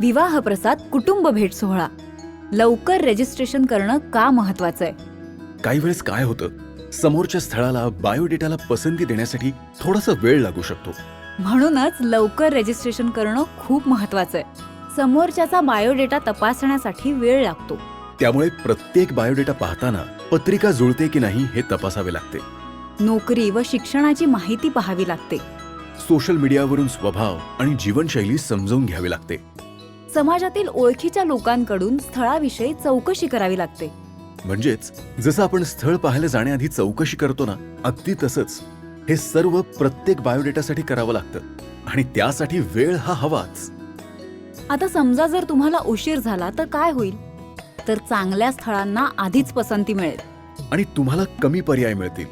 विवाह प्रसाद कुटुंब भेट सोहळा. लवकर रजिस्ट्रेशन करणं का महत्वाचं आहे काही वेळेस काय होतं समोरच्या स्थळाला बायोडेटाला पसंती देण्यासाठी थोडासा वेळ लागू शकतो. म्हणूनच लवकर रजिस्ट्रेशन करणं खूप महत्वाचं आहे समोरच्याचा बायोडेटा तपासण्यासाठी वेळ लागतो. त्यामुळे प्रत्येक बायोडेटा पाहताना पत्रिका जुळते की नाही हे तपासावे लागते. नोकरी व शिक्षणाची माहिती पाहावी लागते. सोशल मीडियावरून स्वभाव आणि जीवनशैली समजून घ्यावी लागते. समाजातील ओळखीच्या लोकांकडून स्थळाविषयी चौकशी करावी लागते. म्हणजेच जसं आपण स्थळ पाहायला जाण्याआधी चौकशी करतो ना अगदी तसंच. हे सर्व प्रत्येक बायोडेटासाठी करावं लागतं. आणि त्यासाठी वेळ हा हवाच. आता समजा जर तुम्हाला उशीर झाला तर काय होईल? तर चांगल्या स्थळांना आधीच पसंती मिळेल. आणि तुम्हाला कमी पर्याय मिळतील.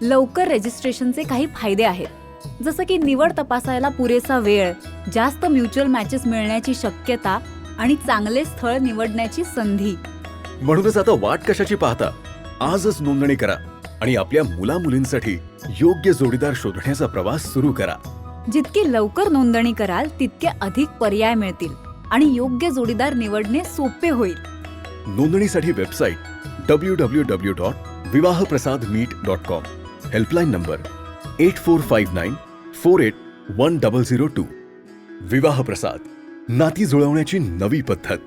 लवकर रजिस्ट्रेशनचे काही फायदे आहेत. जसं की निवड तपासायला पुरेसा वेळ जास्त म्युच्युअल मॅचेस मिळण्याची शक्यता आणि चांगले स्थळ निवडण्याची संधी. म्हणूनच आता वाट कशाची पाहता? आजच नोंदणी करा आणि आपल्या मुला मुलींसाठी योग्य जोडीदार शोधण्याचा प्रवास सुरू करा. जितकी लवकर नोंदणी कराल तितके अधिक पर्याय मिळतील आणि योग्य जोडीदार निवडणे सोपे होईल. नोंदणीसाठी website W W W dot Vivahprasad meet dot com helpline number eight four five nine four eight one double zero two Vivah Prasad नाती जुळवण्याची नवी पद्धत.